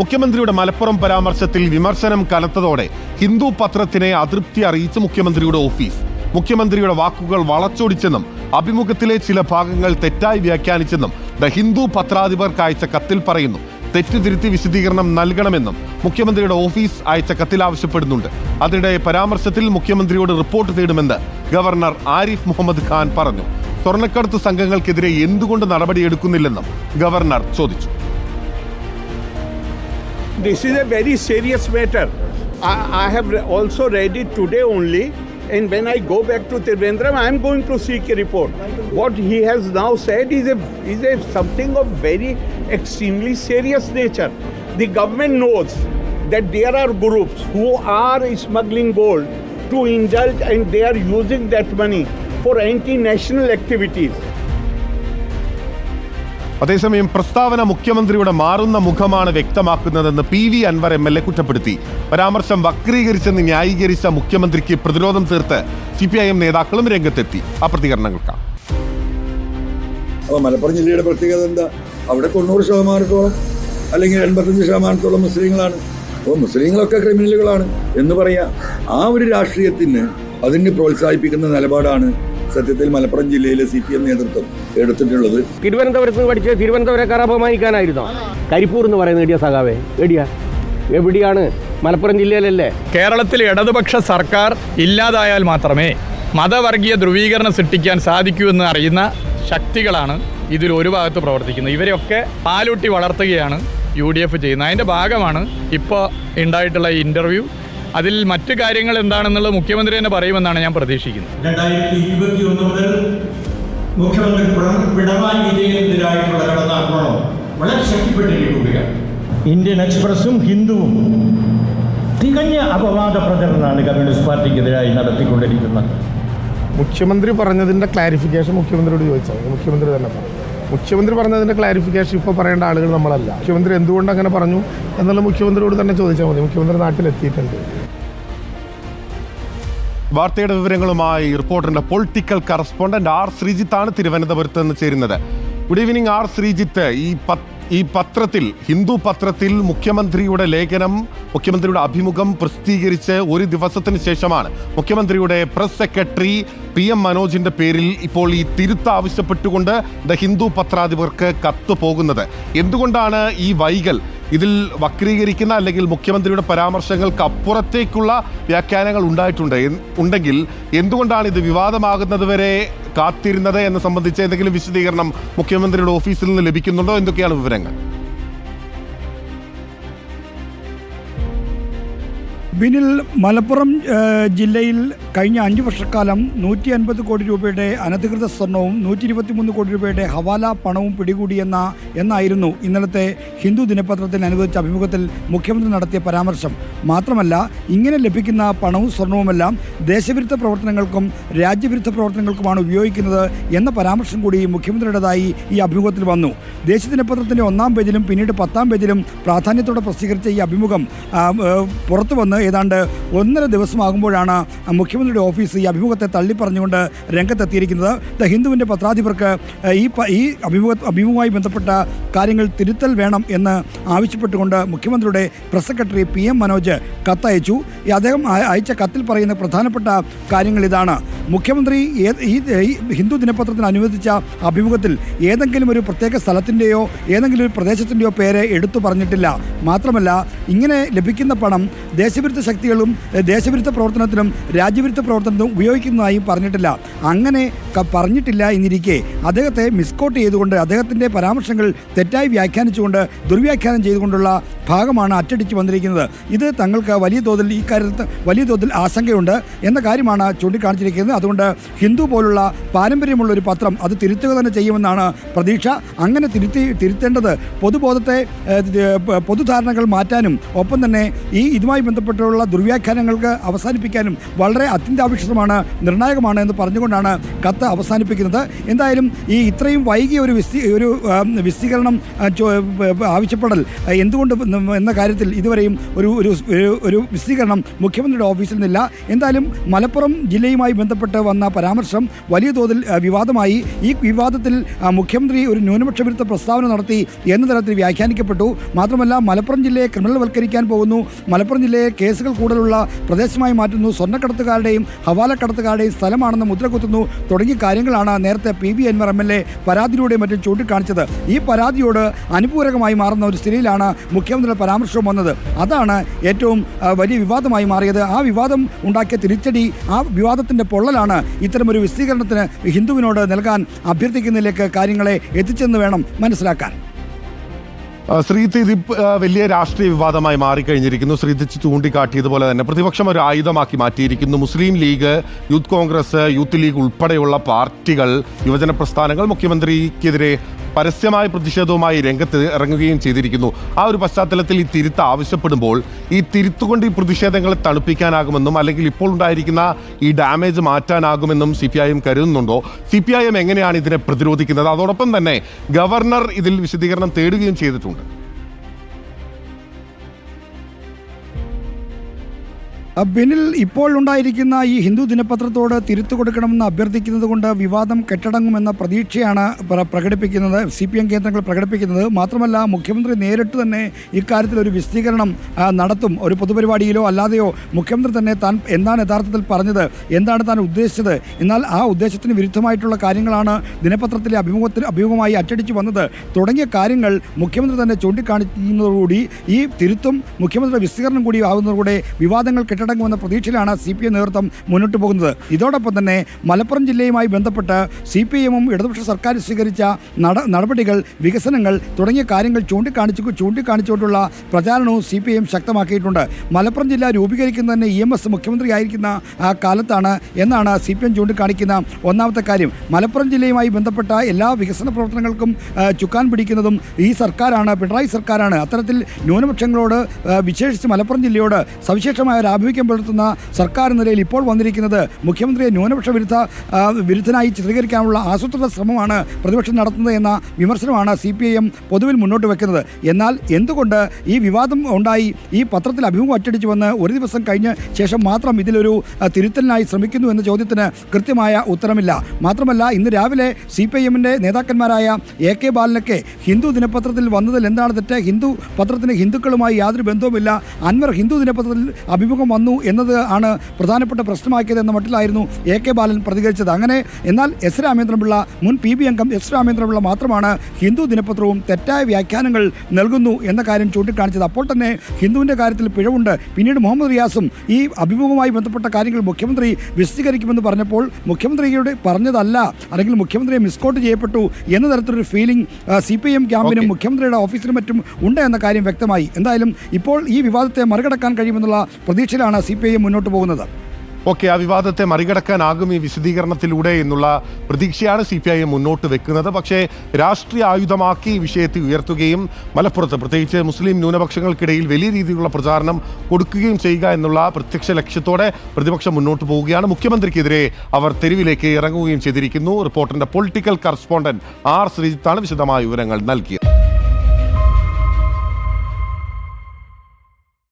മുഖ്യമന്ത്രിയുടെ മലപ്പുറം പരാമർശത്തിൽ വിമർശനം കനത്തതോടെ ഹിന്ദു പത്രത്തിനെ അതൃപ്തി അറിയിച്ച് മുഖ്യമന്ത്രിയുടെ ഓഫീസ്. മുഖ്യമന്ത്രിയുടെ വാക്കുകൾ വളച്ചൊടിച്ചെന്നും അഭിമുഖത്തിലെ ചില ഭാഗങ്ങൾ തെറ്റായി വ്യാഖ്യാനിച്ചെന്നും ദ ഹിന്ദു പത്രാധിപർക്ക് അയച്ച കത്തിൽ പറയുന്നു. തെറ്റുതിരുത്തി വിശദീകരണം നൽകണമെന്നും മുഖ്യമന്ത്രിയുടെ ഓഫീസ് അയച്ച കത്തിൽ ആവശ്യപ്പെടുന്നുണ്ട്. അതിനിടെ പരാമർശത്തിൽ മുഖ്യമന്ത്രിയോട് റിപ്പോർട്ട് തേടുമെന്ന് ഗവർണർ ആരിഫ് മുഹമ്മദ് ഖാൻ പറഞ്ഞു. സ്വർണക്കടത്ത് സംഘങ്ങൾക്കെതിരെ എന്തുകൊണ്ട് നടപടിയെടുക്കുന്നില്ലെന്നും ഗവർണർ ചോദിച്ചു. This is a very serious matter. I, I have also read it today only. And when I go back to Trivandrum, I am going to seek a report. What he has now said is a is a something of very extremely serious nature. The government knows that there are groups who are smuggling gold to indulge, and they are using that money for anti-national activities. അതേസമയം പ്രസ്താവന മുഖ്യമന്ത്രിയുടെ മാറുന്ന മുഖമാണ് വ്യക്തമാക്കുന്നതെന്ന് P V Anvar M L A കുറ്റപ്പെടുത്തി. പരാമർശം വക്രീകരിച്ചെന്ന് ന്യായീകരിച്ച മുഖ്യമന്ത്രിക്ക് പ്രതിരോധം തീർത്ത് സി പി ഐ എം നേതാക്കളും രംഗത്തെത്തി. ആ പ്രതികരണങ്ങൾക്കാണ് മലപ്പുറം ജില്ലയുടെ പ്രത്യേകത എന്താ? അവിടെ തൊണ്ണൂറ് ശതമാനത്തോളം അല്ലെങ്കിൽ എൺപത്തഞ്ച് ശതമാനത്തോളം മുസ്ലിങ്ങളാണ്. അപ്പോൾ മുസ്ലിങ്ങളൊക്കെ ക്രിമിനലുകളാണ് എന്ന് പറയാ. ആ ഒരു രാഷ്ട്രീയത്തിന് അതിന് പ്രോത്സാഹിപ്പിക്കുന്ന നിലപാടാണ് സത്യത്തിൽ മലപ്പുറം ജില്ലയിലെ സി പി എം നേതൃത്വം എടുത്തിട്ടുള്ളത് തിരുവനന്തപുരത്ത് നിന്ന് പഠിച്ച് തിരുവനന്തപുരക്കാരെ അപമാനിക്കാനായിരുന്നോ. കരിപ്പൂർ എന്ന് പറയുന്ന എടിയ സഖാവേ. എടിയ എവിടെയാണ്? മലപ്പുറം ജില്ലയിലല്ലേ? കേരളത്തിൽ ഇടതുപക്ഷ സർക്കാർ ഇല്ലാതായാൽ മാത്രമേ മതവർഗീയ ധ്രുവീകരണം സൃഷ്ടിക്കാൻ സാധിക്കൂ എന്ന് അറിയുന്ന ശക്തികളാണ് ഇതിൽ ഒരു ഭാഗത്ത് പ്രവർത്തിക്കുന്നത്. ഇവരെയൊക്കെ പാലൂട്ടി വളർത്തുകയാണ് യു ഡി എഫ് ചെയ്യുന്നത്. അതിന്റെ ഭാഗമാണ് ഇപ്പോൾ ഉണ്ടായിട്ടുള്ള ഈ ഇന്റർവ്യൂ അതിൽ മറ്റു കാര്യങ്ങൾ എന്താണെന്നുള്ളത് മുഖ്യമന്ത്രി തന്നെ പറയുമെന്നാണ് ഞാൻ പ്രതീക്ഷിക്കുന്നത്. രണ്ടായിരത്തി ഇരുപത്തി ഒന്ന് മുതൽ മുഖ്യമന്ത്രി പിണ- പിണറായി വിജയനെതിരായിട്ടുള്ള കടന്നാക്രമണം വളരെ ശക്തിപ്പെട്ടിരിക്കുകയാണ്. ഇന്ത്യൻ എക്സ്പ്രസും ഹിന്ദുവും തികഞ്ഞ അപവാദ പ്രചരണമാണ് കമ്മ്യൂണിസ്റ്റ് പാർട്ടിക്കെതിരായി നടത്തിക്കൊണ്ടിരിക്കുന്നത്. മുഖ്യമന്ത്രി പറഞ്ഞതിന്റെ ക്ലാരിഫിക്കേഷൻ മുഖ്യമന്ത്രിയോട് ചോദിച്ചാൽ മുഖ്യമന്ത്രി തന്നെ പറഞ്ഞു. മുഖ്യമന്ത്രി പറഞ്ഞതിന്റെ ക്ലാരിഫിക്കേഷൻ ഇപ്പോൾ പറയേണ്ട ആളുകൾ നമ്മളല്ല. മുഖ്യമന്ത്രി എന്തുകൊണ്ട് അങ്ങനെ പറഞ്ഞു എന്നുള്ള മുഖ്യമന്ത്രിയോട് തന്നെ ചോദിച്ചാൽ മതി. മുഖ്യമന്ത്രി നാട്ടിലെത്തിയിട്ടുണ്ട്. വാർത്തയുടെ വിവരങ്ങളുമായി റിപ്പോർട്ടറിന്റെ പൊളിറ്റിക്കൽ കറസ്പോണ്ടന്റ് ആർ ശ്രീജിത്ത് ആണ് തിരുവനന്തപുരത്ത് നിന്ന് ചേരുന്നത്. Good evening R Sreejith. ഈ ഈ പത്രത്തിൽ ഹിന്ദു പത്രത്തിൽ മുഖ്യമന്ത്രിയുടെ ലേഖനം മുഖ്യമന്ത്രിയുടെ അഭിമുഖം പ്രസിദ്ധീകരിച്ച് ഒരു ദിവസത്തിന് ശേഷമാണ് മുഖ്യമന്ത്രിയുടെ പ്രസ് സെക്രട്ടറി പി എം മനോജിന്റെ പേരിൽ ഇപ്പോൾ ഈ തിരുത്ത് ആവശ്യപ്പെട്ടുകൊണ്ട് ദ ഹിന്ദു പത്രാധിപർക്ക് കത്ത് പോകുന്നത് എന്തുകൊണ്ടാണ് ഈ വൈകൽ ഇതിൽ വക്രീകരിക്കുന്ന അല്ലെങ്കിൽ മുഖ്യമന്ത്രിയുടെ പരാമർശങ്ങൾക്ക് അപ്പുറത്തേക്കുള്ള വ്യാഖ്യാനങ്ങൾ ഉണ്ടായിട്ടുണ്ട്. ഉണ്ടെങ്കിൽ എന്തുകൊണ്ടാണ് ഇത് വിവാദമാകുന്നത് വരെ കാത്തിരുന്നത് എന്ന് സംബന്ധിച്ച് എന്തെങ്കിലും വിശദീകരണം മുഖ്യമന്ത്രിയുടെ ഓഫീസിൽ നിന്ന് ലഭിക്കുന്നുണ്ടോ? എന്തൊക്കെയാണ് വിവരങ്ങൾ? ബിനിൽ മലപ്പുറം ജില്ലയിൽ കഴിഞ്ഞ അഞ്ച് വർഷക്കാലം നൂറ്റി അൻപത് കോടി രൂപയുടെ അനധികൃത സ്വർണവും നൂറ്റി ഇരുപത്തിമൂന്ന് കോടി രൂപയുടെ ഹവാല പണവും പിടികൂടിയെന്ന എന്നായിരുന്നു ഇന്നലത്തെ ഹിന്ദു ദിനപത്രത്തിന് അനുവദിച്ച അഭിമുഖത്തിൽ മുഖ്യമന്ത്രി നടത്തിയ പരാമർശം. മാത്രമല്ല ഇങ്ങനെ ലഭിക്കുന്ന പണവും സ്വർണവുമെല്ലാം ദേശവിരുദ്ധ പ്രവർത്തനങ്ങൾക്കും രാജ്യവിരുദ്ധ പ്രവർത്തനങ്ങൾക്കുമാണ് ഉപയോഗിക്കുന്നത് എന്ന പരാമർശം കൂടി മുഖ്യമന്ത്രിയുടേതായി ഈ അഭിമുഖത്തിൽ വന്നു. ദേശീയ ദിനപത്രത്തിന്റെ ഒന്നാം പേജിലും പിന്നീട് പത്താം പേജിലും പ്രാധാന്യത്തോടെ പ്രസിദ്ധീകരിച്ച ഈ അഭിമുഖം പുറത്തു വന്ന് ഏതാണ്ട് ഒന്നര ദിവസമാകുമ്പോഴാണ് മുഖ്യമന്ത്രിയുടെ ഓഫീസ് ഈ അഭിമുഖത്തെ തള്ളിപ്പറഞ്ഞുകൊണ്ട് രംഗത്തെത്തിയിരിക്കുന്നത്. ദ ഹിന്ദുവിന്റെ പത്രാധിപർക്ക് ഈ ഈ അഭിമുഖ അഭിമുഖവുമായി ബന്ധപ്പെട്ട കാര്യങ്ങൾ തിരുത്തൽ വേണം എന്ന് ആവശ്യപ്പെട്ടുകൊണ്ട് മുഖ്യമന്ത്രിയുടെ press secretary P M Manoj കത്തയച്ചു. അദ്ദേഹം അയ- അയച്ച കത്തിൽ പറയുന്ന പ്രധാനപ്പെട്ട കാര്യങ്ങൾ ഇതാണ്. മുഖ്യമന്ത്രി ഈ ഹിന്ദു ദിനപത്രത്തിന് അനുവദിച്ച അഭിമുഖത്തിൽ ഏതെങ്കിലും ഒരു പ്രത്യേക സ്ഥലത്തിന്റെയോ ഏതെങ്കിലും ഒരു പ്രദേശത്തിന്റെയോ പേര് എടുത്തു പറഞ്ഞിട്ടില്ല. മാത്രമല്ല ഇങ്ങനെ ലഭിക്കുന്ന പണം ദേശവിരുദ്ധ ശക്തികളും ദേശവിരുദ്ധ പ്രവർത്തനത്തിനും രാജ്യവിരുദ്ധ പ്രവർത്തനത്തിനും ഉപയോഗിക്കുന്നതായും പറഞ്ഞിട്ടില്ല. അങ്ങനെ പറഞ്ഞിട്ടില്ല എന്നിരിക്കെ അദ്ദേഹത്തെ മിസ്കോട്ട് ചെയ്തുകൊണ്ട് അദ്ദേഹത്തിന്റെ പരാമർശങ്ങൾ തെറ്റായി വ്യാഖ്യാനിച്ചുകൊണ്ട് ദുർവ്യാഖ്യാനം ചെയ്തുകൊണ്ടുള്ള ഭാഗമാണ് അച്ചടിച്ച് വന്നിരിക്കുന്നത്. ഇത് തങ്ങൾക്ക് വലിയ തോതിൽ ഈ കാര്യത്തിൽ വലിയ തോതിൽ ആശങ്കയുണ്ട് എന്ന കാര്യമാണ് ചൂണ്ടിക്കാണിച്ചിരിക്കുന്നത്. അതുകൊണ്ട് ഹിന്ദു പോലുള്ള പാരമ്പര്യമുള്ള ഒരു പത്രം അത് തിരുത്തുക തന്നെ ചെയ്യുമെന്നാണ് പ്രതീക്ഷ. അങ്ങനെ തിരുത്തി തിരുത്തേണ്ടത് പൊതുബോധത്തെ പൊതുധാരണകൾ മാറ്റാനും ഒപ്പം തന്നെ ഈ ഇതുമായി ബന്ധപ്പെട്ടുള്ള ദുർവ്യാഖ്യാനങ്ങൾക്ക് അവസാനിപ്പിക്കാനും വളരെ അത്യന്താപേക്ഷിതമാണ് നിർണായകമാണ് എന്ന് പറഞ്ഞുകൊണ്ടാണ് കത്ത് അവസാനിപ്പിക്കുന്നത്. എന്തായാലും ഈ ഇത്രയും വൈകിയ ഒരു വിസ്തി ഒരു വിസ്തീകരണം ആവശ്യപ്പെടൽ എന്തുകൊണ്ട് എന്ന കാര്യത്തിൽ ഇതുവരെയും ഒരു ഒരു ഒരു മുഖ്യമന്ത്രിയുടെ ഓഫീസിൽ നിന്നില്ല. എന്തായാലും മലപ്പുറം ജില്ലയുമായി ബന്ധപ്പെട്ട് വന്ന പരാമർശം വലിയ തോതിൽ വിവാദമായി. ഈ വിവാദത്തിൽ മുഖ്യമന്ത്രി ഒരു ന്യൂനപക്ഷ വിരുദ്ധ പ്രസ്താവന നടത്തി എന്ന തരത്തിൽ വ്യാഖ്യാനിക്കപ്പെട്ടു. മാത്രമല്ല മലപ്പുറം ജില്ലയെ ക്രിമിനൽ വൽക്കരിക്കാൻ പോകുന്നു. മലപ്പുറം ജില്ലയെ കേസുകൾ കൂടുതലുള്ള പ്രദേശമായി മാറ്റുന്നു. സ്വർണക്കടത്തുകാരുടെയും ഹവാലക്കടത്തുകാരുടെയും സ്ഥലമാണെന്ന് മുദ്രകുത്തുന്നു തുടങ്ങിയ കാര്യങ്ങളാണ് നേരത്തെ P V Anvar M L A പരാതിയിലൂടെയും മറ്റും ചൂണ്ടിക്കാണിച്ചത്. ഈ പരാതിയോട് അനുപൂരകമായി മാറുന്ന ഒരു സ്ഥിതിയിലാണ് മുഖ്യമന്ത്രിയുടെ പരാമർശം വന്നത്. അതാണ് ഏറ്റവും വലിയ വിവാദമായി മാറിയത്. ആ വിവാദം ഉണ്ടാക്കിയ തിരിച്ചടി ആ വിവാദത്തിന്റെ പൊള്ളലാണ് ഇത്തരമൊരു വിശദീകരണത്തിന് ഹിന്ദുവിനോട് നൽകാൻ അഭ്യർത്ഥിക്കുന്നതിലേക്ക് കാര്യങ്ങളെ എത്തിച്ചെന്ന് വേണം മനസ്സിലാക്കാൻ. ആ, ശ്രീജിത്ത് ഇത് വലിയ രാഷ്ട്രീയ വിവാദമായി മാറിക്കഴിഞ്ഞിരിക്കുന്നു. ശ്രീത്ത് ചൂണ്ടിക്കാട്ടിയതുപോലെ തന്നെ പ്രതിപക്ഷം ഒരു ആയുധമാക്കി മാറ്റിയിരിക്കുന്നു. Muslim league youth Congress youth league ഉൾപ്പെടെയുള്ള പാർട്ടികൾ യുവജന പ്രസ്ഥാനങ്ങൾ മുഖ്യമന്ത്രിക്കെതിരെ പരസ്യമായ പ്രതിഷേധവുമായി രംഗത്ത് ഇറങ്ങുകയും ചെയ്തിരിക്കുന്നു. ആ ഒരു പശ്ചാത്തലത്തിൽ ഈ തിരുത്ത് ആവശ്യപ്പെടുമ്പോൾ ഈ തിരുത്തുകൊണ്ട് ഈ പ്രതിഷേധങ്ങളെ തണുപ്പിക്കാനാകുമെന്നും അല്ലെങ്കിൽ ഇപ്പോൾ ഉണ്ടായിരിക്കുന്ന ഈ ഡാമേജ് മാറ്റാനാകുമെന്നും സി പി ഐ എം കരുതുന്നുണ്ടോ? സി പി ഐ എം എങ്ങനെയാണ് ഇതിനെ പ്രതിരോധിക്കുന്നത്? അതോടൊപ്പം തന്നെ ഗവർണർ ഇതിൽ വിശദീകരണം തേടുകയും ചെയ്തിട്ടുണ്ട്. ബിനിൽ ഇപ്പോൾ ഉണ്ടായിരിക്കുന്ന ഈ ഹിന്ദു ദിനപത്രത്തോട് തിരുത്തു കൊടുക്കണമെന്ന് അഭ്യർത്ഥിക്കുന്നത് കൊണ്ട് വിവാദം കെട്ടടങ്ങുമെന്ന പ്രതീക്ഷയാണ് പ്ര- പ്രകടിപ്പിക്കുന്നത്. സി പി എം കേന്ദ്രങ്ങൾ പ്രകടിപ്പിക്കുന്നത് മാത്രമല്ല മുഖ്യമന്ത്രി നേരിട്ട് തന്നെ ഇക്കാര്യത്തിൽ ഒരു വിശദീകരണം നടത്തും. ഒരു പൊതുപരിപാടിയിലോ അല്ലാതെയോ മുഖ്യമന്ത്രി തന്നെ താൻ എന്താണ് യഥാർത്ഥത്തിൽ പറഞ്ഞത് എന്താണ് താൻ ഉദ്ദേശിച്ചത്? എന്നാൽ ആ ഉദ്ദേശത്തിന് വിരുദ്ധമായിട്ടുള്ള കാര്യങ്ങളാണ് ദിനപത്രത്തിലെ അഭിമുഖത്തിൽ അഭിമുഖമായി അച്ചടിച്ചു വന്നത്. തുടങ്ങിയ കാര്യങ്ങൾ മുഖ്യമന്ത്രി തന്നെ ചൂണ്ടിക്കാണിക്കുന്നതോടുകൂടി ഈ തിരുത്തും മുഖ്യമന്ത്രിയുടെ വിശദീകരണം കൂടി ആകുന്നതോടെ വിവാദങ്ങൾ കെട്ടടങ്ങുമെന്ന പ്രതീക്ഷയിലാണ് സി പി ഐ നേതൃത്വം മുന്നോട്ട് പോകുന്നത്. ഇതോടൊപ്പം തന്നെ മലപ്പുറം ജില്ലയുമായി ബന്ധപ്പെട്ട് സി പി എമ്മും ഇടതുപക്ഷ സർക്കാർ സ്വീകരിച്ച നട നടപടികൾ വികസനങ്ങൾ തുടങ്ങിയ കാര്യങ്ങൾ ചൂണ്ടിക്കാണിച്ചു ചൂണ്ടിക്കാണിച്ചുകൊണ്ടുള്ള പ്രചാരണവും സി പി എം ശക്തമാക്കിയിട്ടുണ്ട്. മലപ്പുറം ജില്ല രൂപീകരിക്കുന്നതിന് ഇ എം എസ് മുഖ്യമന്ത്രിയായിരിക്കുന്ന ആ കാലത്താണ് എന്നാണ് സി പി എം ചൂണ്ടിക്കാണിക്കുന്ന ഒന്നാമത്തെ കാര്യം. മലപ്പുറം ജില്ലയുമായി ബന്ധപ്പെട്ട എല്ലാ വികസന പ്രവർത്തനങ്ങൾക്കും ചുക്കാൻ പിടിക്കുന്നതും ഈ സർക്കാരാണ് പിണറായി സർക്കാരാണ്. അത്തരത്തിൽ ന്യൂനപക്ഷങ്ങളോട് വിശേഷിച്ച് മലപ്പുറം ജില്ലയോട് സവിശേഷമായ ഒരു ആഭിമുഖ്യം പുലർത്തുന്ന സർക്കാർ നിലയിൽ ഇപ്പോൾ വന്നിരിക്കുന്നത് മുഖ്യമന്ത്രിയെ ന്യൂനപക്ഷ വിരുദ്ധ വിരുദ്ധനായി ചിത്രീകരിക്കാനുള്ള ആസൂത്രിത ശ്രമമാണ് പ്രതിപക്ഷം നടത്തുന്നത് എന്ന വിമർശനമാണ് സി പി ഐ എം പൊതുവിൽ മുന്നോട്ട് വെക്കുന്നത്. എന്നാൽ എന്തുകൊണ്ട് ഈ വിവാദം ഉണ്ടായി? ഈ പത്രത്തിൽ അഭിമുഖം അറ്റടിച്ച് വന്ന് ഒരു ദിവസം കഴിഞ്ഞ ശേഷം മാത്രം ഇതിലൊരു തിരുത്തലിനായി ശ്രമിക്കുന്നു എന്ന ചോദ്യത്തിന് കൃത്യമായ ഉത്തരമില്ല. മാത്രമല്ല ഇന്ന് രാവിലെ സി പി ഐ എമ്മിന്റെ നേതാക്കന്മാരായ എ കെ ബാലനൊക്കെ ഹിന്ദു ദിനപത്രത്തിൽ വന്നതിൽ എന്താണ് തെറ്റ്? ഹിന്ദു പത്രത്തിന് ഹിന്ദുക്കളുമായി യാതൊരു ബന്ധവുമില്ല. അൻവർ ഹിന്ദു ദിനപത്രത്തിൽ അഭിമുഖം വന്നു എന്നത് ആണ് പ്രധാനപ്പെട്ട പ്രശ്നമാക്കിയത് എന്ന മട്ടിലായിരുന്നു എ കെ ബാലൻ പ്രതികരിച്ചത്. അങ്ങനെ എന്നാൽ എസ് രാമേന്ദ്രപിള്ള മുൻ പി ബി അംഗം എസ് രാമേന്ദ്രപിള്ള മാത്രമാണ് ഹിന്ദു ദിനപത്രവും തെറ്റായ വ്യാഖ്യാനങ്ങൾ നൽകുന്നു എന്ന കാര്യം ചൂണ്ടിക്കാണിച്ചത്. അപ്പോൾ തന്നെ ഹിന്ദുവിന്റെ കാര്യത്തിൽ പിഴവുണ്ട്. പിന്നീട് മുഹമ്മദ് റിയാസും ഈ അഭിമുഖവുമായി ബന്ധപ്പെട്ട കാര്യങ്ങൾ മുഖ്യമന്ത്രി വിശദീകരിക്കുമെന്ന് പറഞ്ഞപ്പോൾ മുഖ്യമന്ത്രിയുടെ പറഞ്ഞതല്ല അല്ലെങ്കിൽ മുഖ്യമന്ത്രിയെ മിസ്കോട്ട് ചെയ്യപ്പെട്ടു എന്ന തരത്തിലൊരു ഫീലിംഗ് സി പി എം ക്യാമ്പിനും മുഖ്യമന്ത്രിയുടെ ഓഫീസിനും മറ്റും ഉണ്ട് എന്ന കാര്യം വ്യക്തമായി. എന്തായാലും ഇപ്പോൾ ഈ വിവാദത്തെ മറികടക്കാൻ കഴിയുമെന്നുള്ള പ്രതീക്ഷയിലാണ് സി പി ഐ മുന്നോട്ട് പോകുന്നത്. ഓക്കെ ആ വിവാദത്തെ മറികടക്കാനാകും ഈ വിശദീകരണത്തിലൂടെ എന്നുള്ള പ്രതീക്ഷയാണ് സി പി ഐ മുന്നോട്ട് വെക്കുന്നത്. പക്ഷേ രാഷ്ട്രീയ ആയുധമാക്കി ഈ വിഷയത്തെ ഉയർത്തുകയും മലപ്പുറത്ത് പ്രത്യേകിച്ച് മുസ്ലിം ന്യൂനപക്ഷങ്ങൾക്കിടയിൽ വലിയ രീതിയിലുള്ള പ്രചാരണം കൊടുക്കുകയും ചെയ്യുക എന്നുള്ള പ്രത്യക്ഷ ലക്ഷ്യത്തോടെ പ്രതിപക്ഷം മുന്നോട്ട് പോവുകയാണ്. മുഖ്യമന്ത്രിക്കെതിരെ അവർ തെരുവിലേക്ക് ഇറങ്ങുകയും ചെയ്തിരിക്കുന്നു. റിപ്പോർട്ടറിന്റെ പൊളിറ്റിക്കൽ കറസ്പോണ്ടന്റ് ആർ ശ്രീജിത്താണ് വിശദമായ വിവരങ്ങൾ നൽകിയത്.